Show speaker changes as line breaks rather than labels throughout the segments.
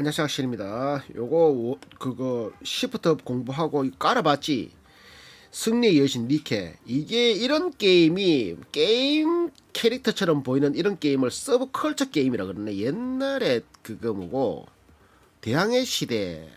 안녕하세요 실입니다. 요거 워- 그거 시프트 공부하고 깔아봤지? 승리의 여신 니케. 이게 이런 게임이 게임 캐릭터처럼 보이는 이런 게임을 서브컬처 게임이라 그러네. 옛날에 그거 뭐고? 대항해 시대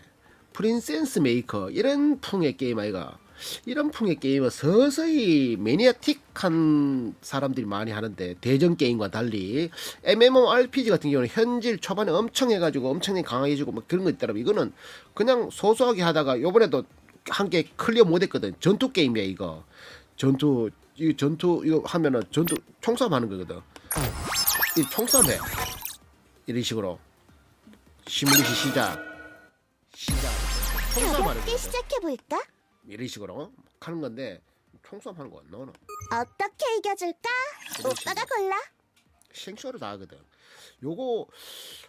프린세스 메이커 이런 풍의 게임 아이가 이런 풍의 게임은 서서히 매니아틱한 사람들이 많이 하는데 대전 게임과 달리 MMORPG 같은 경우는 현질 초반에 엄청 해가지고 엄청 강해지고 막 그런 거 있더라고 이거는 그냥 소소하게 하다가 요번에도 한 개 클리어 못했거든. 전투 게임이야 이거. 전투 이 전투 이거 하면은 전투 총싸움 하는 거거든. 이 총싸움 해. 이런 식으로. 시뮬리시 시작. 시작. 총싸움 하는
가볍게
거거든.
시작해볼까?
이런 식으로 하는 건데 총싸움 하는 거 너는
어떻게 이겨줄까? 오빠가. 골라.
생쇼를 다 하거든. 요거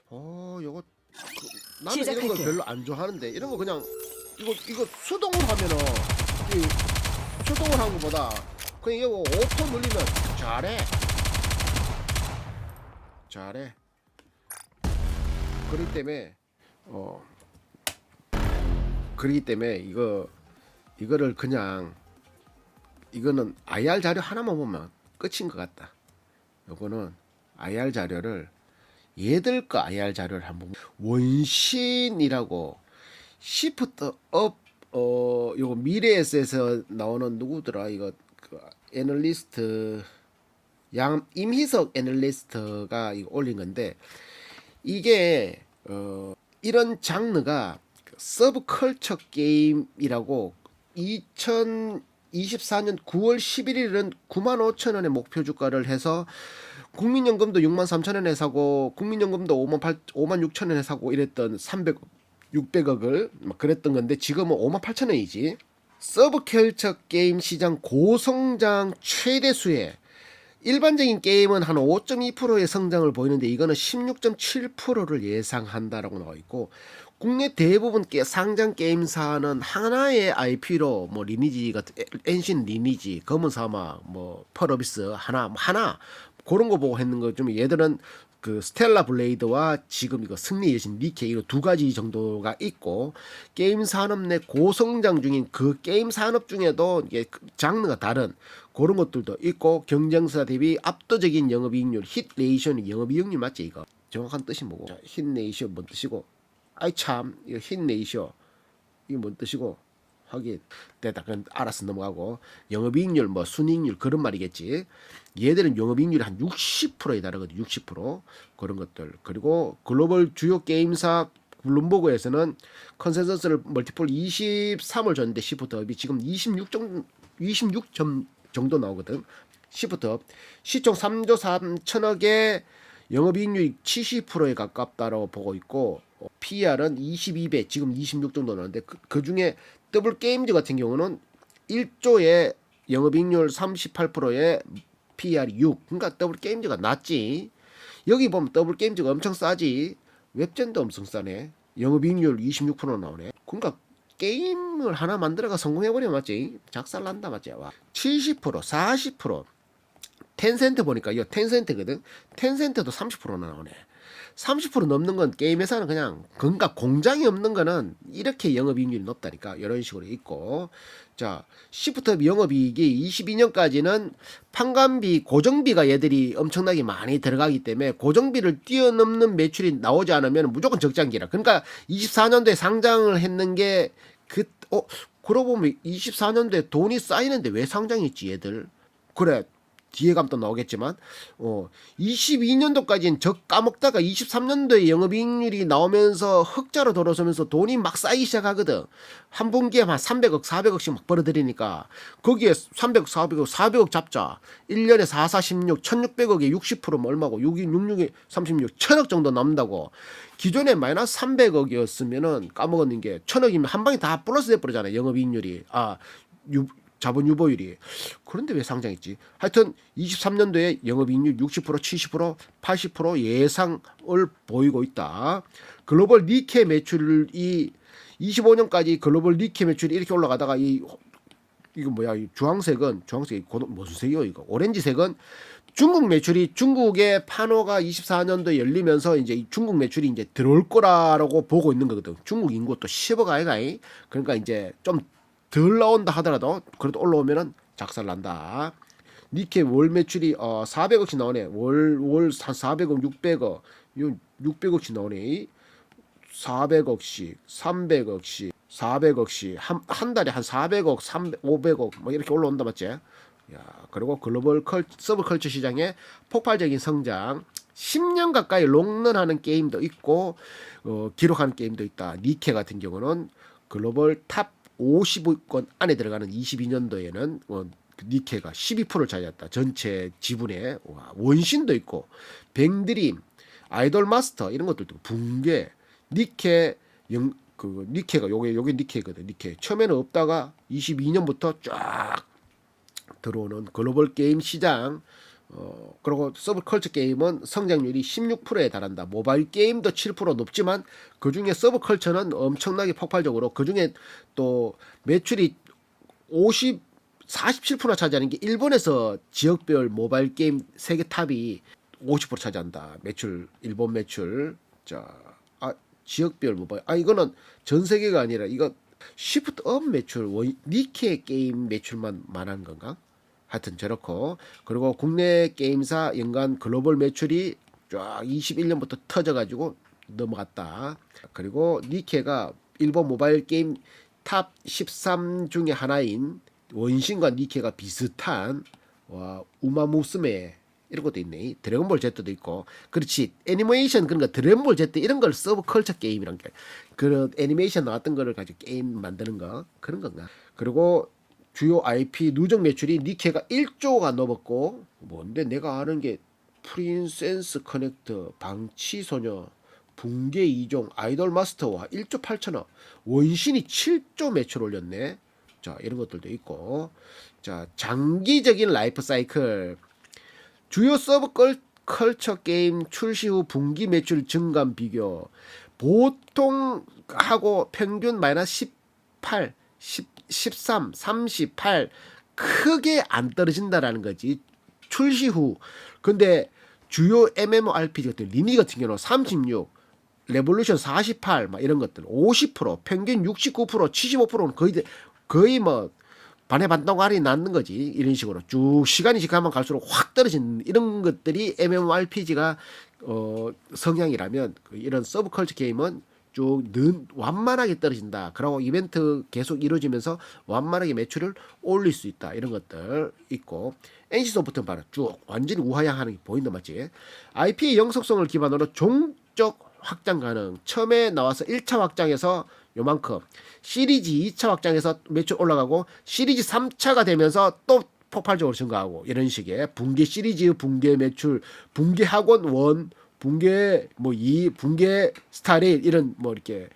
어 요거 그, 나는 이런 거
시작할게요.
별로 안 좋아하는데 이런 거 그냥 이거 이거 수동으로 하면은 이 수동으로 한 거보다 그냥 이거 오토 눌리면 잘해. 잘해. 그렇기 때문에 어 그렇기 때문에 이거 이거를 그냥 이거는 IR 자료 하나만 보면 끝인 것 같다. 요거는 IR 자료를 얘들 거 IR 자료를 한번 원신이라고 시프트 업 어 요거 미래에서 나오는 누구더라 이거 그 애널리스트 양 임희석 애널리스트가 이거 올린 건데 이게 어 이런 장르가 그 서브컬처 게임이라고 2024년 9월 11일은 9만 5천 원의 목표 주가를 해서 국민연금도 6만 3천 원에 사고 국민연금도 5만 8 5만 6천 원에 사고 이랬던 300 600억을 막 그랬던 건데 지금은 5만 8천 원이지. 서브컬처 게임 시장 고성장 최대 수혜 일반적인 게임은 한 5.2%의 성장을 보이는데 이거는 16.7%를 예상한다라고 나와 있고 국내 대부분 게 상장 게임사는 하나의 IP로 뭐 리니지 같은 엔신 리니지 검은 사막 뭐 펄어비스 하나 뭐 하나 그런 거 보고 했는 거 좀 얘들은 그 스텔라 블레이드와 지금 이거 승리의 여신 니케 이거 두 가지 정도가 있고 게임 산업 내 고성장 중인 그 게임 산업 중에도 이게 그 장르가 다른 그런 것들도 있고 경쟁사 대비 압도적인 영업이익률 힛 레이션이 영업이익률 맞지 이거? 정확한 뜻이 뭐고? 자, 힛 레이션 뭔 뜻이고 아이 참 이거 힛 레이션 이게 뭔 뜻이고? 하긴 됐다. 그건 알아서 넘어가고. 영업이익률 뭐 순이익률 그런 말이겠지. 얘들은 영업이익률이 한 60%에 달하거든 60% 그런 것들. 그리고 글로벌 주요 게임사 블룸버그에서는 컨센서스를 멀티플 23을 줬는데 시프트업이 지금 26점 26점 정도 나오거든 시프트업. 시총 3조 3천억에 영업이익률이 70%에 가깝다라고 보고 있고 어, PR은 22배 지금 26 정도 나오는데 그, 그 중에 더블 게임즈 같은 경우는 1조에 영업이익률 38%에 PR 6 그러니까 더블 게임즈가 낮지. 여기 보면 더블 게임즈가 엄청 싸지. 웹젠도 엄청 싸네. 영업이익률 26% 나오네. 그러니까 게임을 하나 만들어가 성공해버리면 맞지? 작살난다 맞지? 와. 70% 40% 텐센트 보니까 이거 텐센트거든. 텐센트도 30%나 나오네. 30% 넘는 건 게임 회사는 그냥 그러니까 공장이 없는 거는 이렇게 영업이익률이 높다니까 이런 식으로 있고 자 시프트 영업이익이 22년까지는 판관비 고정비가 얘들이 엄청나게 많이 들어가기 때문에 고정비를 뛰어넘는 매출이 나오지 않으면 무조건 적장기라 그러니까 24년도에 상장을 했는 게 그 어 그러고 보면 24년도에 돈이 쌓이는데 왜 상장했지 얘들 그래 뒤에 또 나오겠지만 어 22년도까지는 적 까먹다가 23년도에 영업이익률이 나오면서 흑자로 돌아서면서 돈이 막 쌓이기 시작하거든. 한 분기에 한 300억 400억씩 막 벌어들이니까 거기에 300억 400억 400억 잡자. 1년에 4 4 16 1600억에 60%면 얼마고 6 2 66에 36 1000억 정도 남는다고. 기존에 마이너스 300억이었으면은 까먹었는 게 1000억이면 한 방에 다 플러스 돼버리잖아요 영업이익률이. 아 유, 자본 유보율이 그런데 왜 상장했지? 하여튼 23년도에 영업이익률 60% 70% 80% 예상을 보이고 있다. 글로벌 니케 매출이 25년까지 글로벌 니케 매출이 이렇게 올라가다가 이 이거 뭐야 이 주황색은 주황색이 고 무슨 색이요 이거 오렌지색은 중국 매출이 중국의 판호가 24년도에 열리면서 이제 이 중국 매출이 이제 들어올 거라고 보고 있는 거거든. 중국 인구 또 10억 아이가 이 그러니까 이제 좀 덜 나온다 하더라도 그래도 올라오면은 작살 난다. 니케 월 매출이 어 400억씩 나오네. 월 월 400억, 600억, 요 600억씩 나오네. 400억씩, 300억씩, 400억씩 한, 한 달에 한 400억, 300, 500억 뭐 이렇게 올라온다 맞지? 야, 그리고 글로벌 컬 서브컬처 시장의 폭발적인 성장 10년 가까이 롱런하는 게임도 있고 어, 기록하는 게임도 있다. 니케 같은 경우는 글로벌 탑 50위권 안에 들어가는 22년도에는 어, 니케가 12%를 차지했다. 전체 지분의 와, 원신도 있고 뱅드림, 아이돌 마스터 이런 것들도 붕괴, 니케 영, 그 니케가 요게 요게 니케거든. 니케 처음에는 없다가 22년부터 쫙 들어오는 글로벌 게임 시장 어 그리고 서브컬처 게임은 성장률이 16%에 달한다. 모바일 게임도 7% 높지만 그 중에 서브컬처는 엄청나게 폭발적으로 그 중에 또 매출이 50 47%나 차지하는 게 일본에서 지역별 모바일 게임 세계 탑이 50% 차지한다. 매출 일본 매출 자 아, 지역별 모바일 아 이거는 전 세계가 아니라 이거 시프트 업 매출 원- 니케 게임 매출만 말하는 건가? 하여튼 저렇고 그리고 국내 게임사 연간 글로벌 매출이 쫙 21년부터 터져가지고 넘어갔다. 그리고 니케가 일본 모바일 게임 탑 13 중에 하나인 원신과 니케가 비슷한 와 우마무스메 이런 것도 있네. 드래곤볼 Z도 있고. 그렇지. 애니메이션 거 드래곤볼 Z 이런 걸 서브컬처 게임이란 게 그런 애니메이션 나왔던 거를 가지고 게임 만드는 거 그런 건가. 그리고 주요 IP 누적 매출이 니케가 1조가 넘었고 뭔데 내가 아는 게 프린센스 커넥터, 방치소녀, 붕괴 이종, 아이돌 마스터와 1조 8천억, 원신이 7조 매출 올렸네. 자 이런 것들도 있고, 자 장기적인 라이프 사이클, 주요 서브 컬, 컬처 게임 출시 후 분기 매출 증감 비교, 보통 하고 평균 마이너스 18, 10, 13, 38 크게 안 떨어진다라는 거지. 출시 후. 근데 주요 MMORPG 같은 리니 같은 경우는 36, 레볼루션 48, 막 이런 것들 50%, 평균 69%, 75%는 거의 대- 거의 뭐 반의 반동알이 낳는 거지 이런 식으로 쭉 시간이 지나면 갈수록 확 떨어지는 이런 것들이 MMORPG가 어 성향이라면 그 이런 서브컬처 게임은 쭉 는 완만하게 떨어진다. 그리고 이벤트 계속 이루어지면서 완만하게 매출을 올릴 수 있다. 이런 것들 있고 NC 소프트는 봐라 쭉 완전히 우하향하는 게 보인다 맞지? IP 영속성을 기반으로 종적 확장 가능. 처음에 나와서 1차 확장에서 요만큼 시리즈 2차 확장에서 매출 올라가고 시리즈 3차가 되면서 또 폭발적으로 증가하고 이런 식의 붕괴 시리즈 붕괴 매출 붕괴 학원 원 붕괴 뭐2 붕괴 스타레일 이런 뭐 이렇게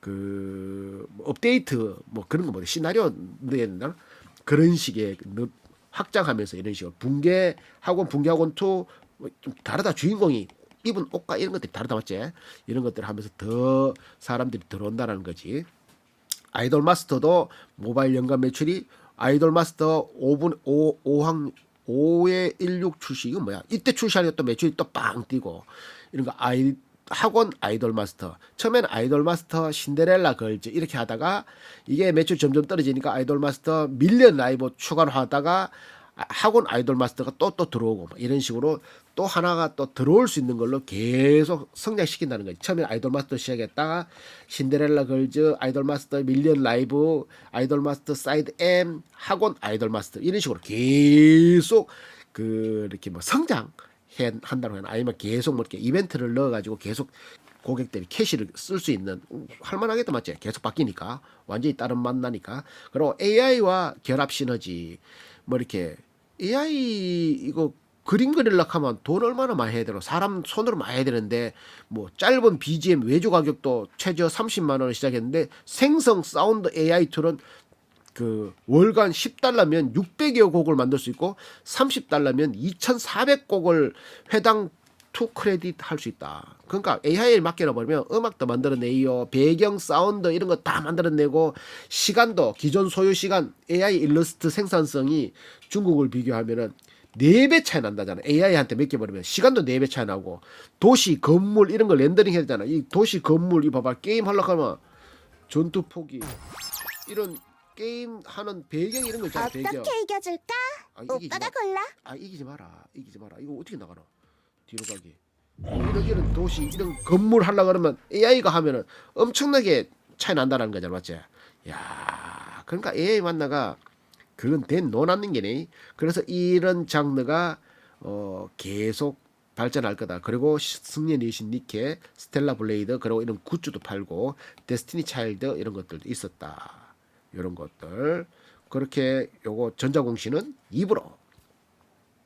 그뭐 업데이트 뭐 그런 거뭐 시나리오 넣어야 된다 그런 식의 넣- 확장하면서 이런 식으로 붕괴 학원 붕괴 학원 2좀 다르다. 주인공이 입은 옷과 이런 것들이 다르다 맞지? 이런 것들을 하면서 더 사람들이 들어온다라는 거지. 아이돌 마스터도 모바일 연간 매출이 아이돌 마스터 5분 5 5항 5에 16 출시 이건 뭐야? 이때 출시하니까 또 매출이 또 빵 뛰고 이런 거 아이 학원 아이돌 마스터 처음에는 아이돌 마스터 신데렐라 걸즈 이렇게 하다가 이게 매출 점점 떨어지니까 아이돌 마스터 밀리언 라이브 추가로 하다가 아- 학원 아이돌 마스터가 또또 들어오고 막 이런 식으로 또 하나가 또 들어올 수 있는 걸로 계속 성장시킨다는 거지. 처음에 아이돌 마스터 시작했다가 신데렐라 걸즈, 아이돌 마스터 밀리언 라이브, 아이돌 마스터 사이드 M, 학원 아이돌 마스터 이런 식으로 계속 그 이렇게 뭐 성장 해 한다고 하나 아니면 계속 뭐 이렇게 이벤트를 넣어 가지고 계속 고객들이 캐시를 쓸 수 있는 음, 할만하겠다 맞지? 계속 바뀌니까 완전히 다른 맛 나니까 그리고 AI와 결합 시너지 뭐 이렇게 AI 이거 그림 그리려고 하면 돈 얼마나 많이 해야 되나 사람 손으로 많이 해야 되는데 뭐 짧은 BGM 외주 가격도 최저 30만 원을 시작했는데 생성 사운드 AI 툴은 그 월간 10달러면 600여 곡을 만들 수 있고 30달러면 2,400곡을 회당 투 크레딧 할 수 있다. 그러니까 AI에 맡겨놔버리면 음악도 만들어내요. 배경, 사운드 이런 거 다 만들어내고 시간도 기존 소요 시간 AI 일러스트 생산성이 중국을 비교하면은 네 배 차이 난다잖아. AI한테 맡겨버리면 시간도 네 배 차이 나고 도시 건물 이런 걸 렌더링 해야 되잖아. 이 도시 건물 이 봐봐 게임 하려고 하면 전투 포기 이런 게임 하는 배경 이런 거 있잖아.
어떻게
배경.
이겨줄까?
아, 이기지
오빠가
마.
골라.
아 이기지 마라. 이기지 마라. 이거 어떻게 나가나? 뒤로 가기. 이런 도시 이런 건물 하려 그러면 AI가 하면은 엄청나게 차이 난다라는 거잖아, 맞지? 야, 그러니까 AI 만나가 그건 된 논하는 게네. 그래서 이런 장르가 어 계속 발전할 거다. 그리고 시- 승리의 리신 니케, 스텔라 블레이드, 그리고 이런 굿즈도 팔고 데스티니 차일드 이런 것들도 있었다. 이런 것들 그렇게 요거 전자공시는 입으로